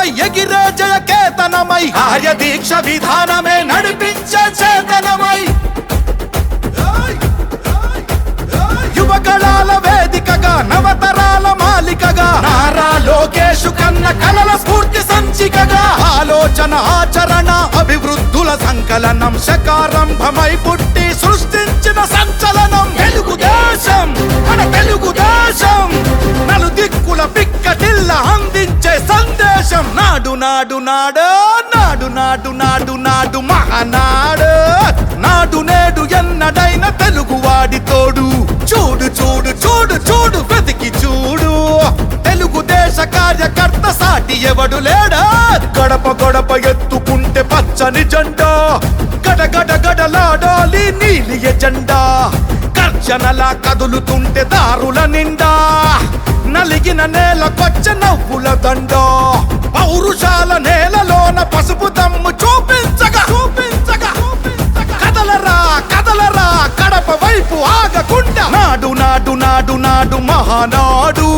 భుజాలపై ఎగిరే జయ కేతనమై కార్య దీక్ష విధానమే నడిపించే చేతనమై. యువగళాల వేదికగా నవతరాల మాలికగా. నారా లోకేష్ కన్న కలల స్ఫూర్తి సంచికగా. ఆలోచన ఆచరణ అభివృద్ధుల సంకలనం శకారంభమై పుట్టి సృష్టించిన సంచలనం. తెలుగుదేశం. నాడు నాడు నాడు నాడు నాడు నాడు మహానాడు. నాడు నేడు ఎన్నడైన తెలుగువాడి తోడు. చూడు చూడు చూడు చూడు బ్రతికి చూడు. తెలుగుదేశ కార్యకర్త సాటి ఎవడు లేడా? గడప గడప ఎత్తుకుంటే పచ్చని జెండా. గడ గడలాడాలి నీలి ఎజెండా. గర్జనలా కదులుతుంటే దారుల నిండా. నలిగిన నేలకొచ్చ నవ్వుల దండ. పౌరుషాల నేలలోన పసుపు దమ్ము చూపించగా చూపించగా కదలరా కదలరా కడప వైపు ఆగకుండా. నాడు నాడు నాడు నాడు మహానాడు.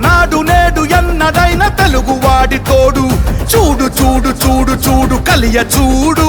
నాడు నేడు ఎన్నడైన తెలుగువాడి తోడు. చూడు చూడు చూడు చూడు కలియ చూడు.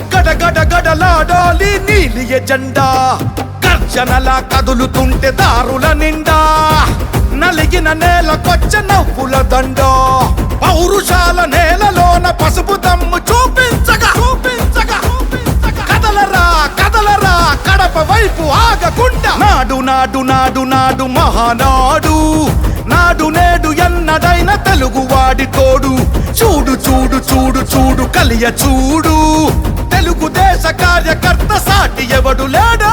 గడగడగడలాడాలి నీలి ఎజెండా. గర్జనలా కదులుతుంటే దారుల నిండా. నలిగిన నేలకొచ్చ నవ్వుల దండ. పౌరుషాల నేలలోన పసుపు దమ్ము చూపించగా. చూపించగా. కదలరా కదలరా కడప వైపు ఆగకుండా. నాడు నాడు నాడు నాడు మహానాడు. నాడు నేడు ఎన్నడైన తెలుగువాడి తోడు. చూడు చూడు చూడు చూడు కలియ చూడు. తెలుగుదేశ కార్యకర్త సాటి ఎవడు లేడా?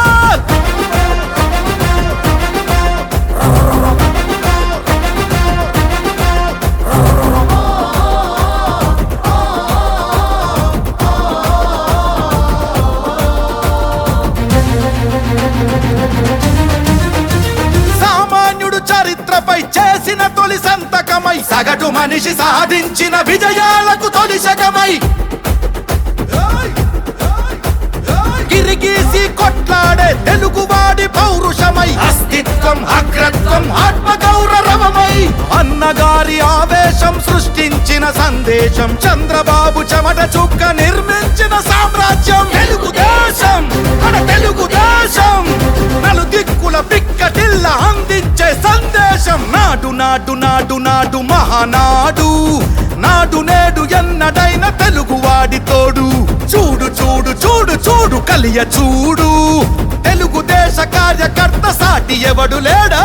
సామాన్యుడు చరిత్రపై చేసిన తొలి సంతకమై సగటు మనిషి సాధించిన విజయాలకు తొలి శకమై కొట్లాడే తెలుగువాడి పౌరుషమై. అస్తిత్వం అగ్రత్వం ఆత్మ గౌరవమై అన్నగారి ఆవేశం సృష్టించిన సందేశం. చంద్రబాబు చెమట చుక్క నిర్మించిన సామ్రాజ్యం. తెలుగుదేశం మన తెలుగుదేశం. నలు దిక్కుల పిక్కటిల్ల అందించే సందేశం. నాడు నాడు నాడు నాడు మహానాడు. కలియ చూడు. తెలుగుదేశ కార్యకర్త సాటి ఎవడు లేడా?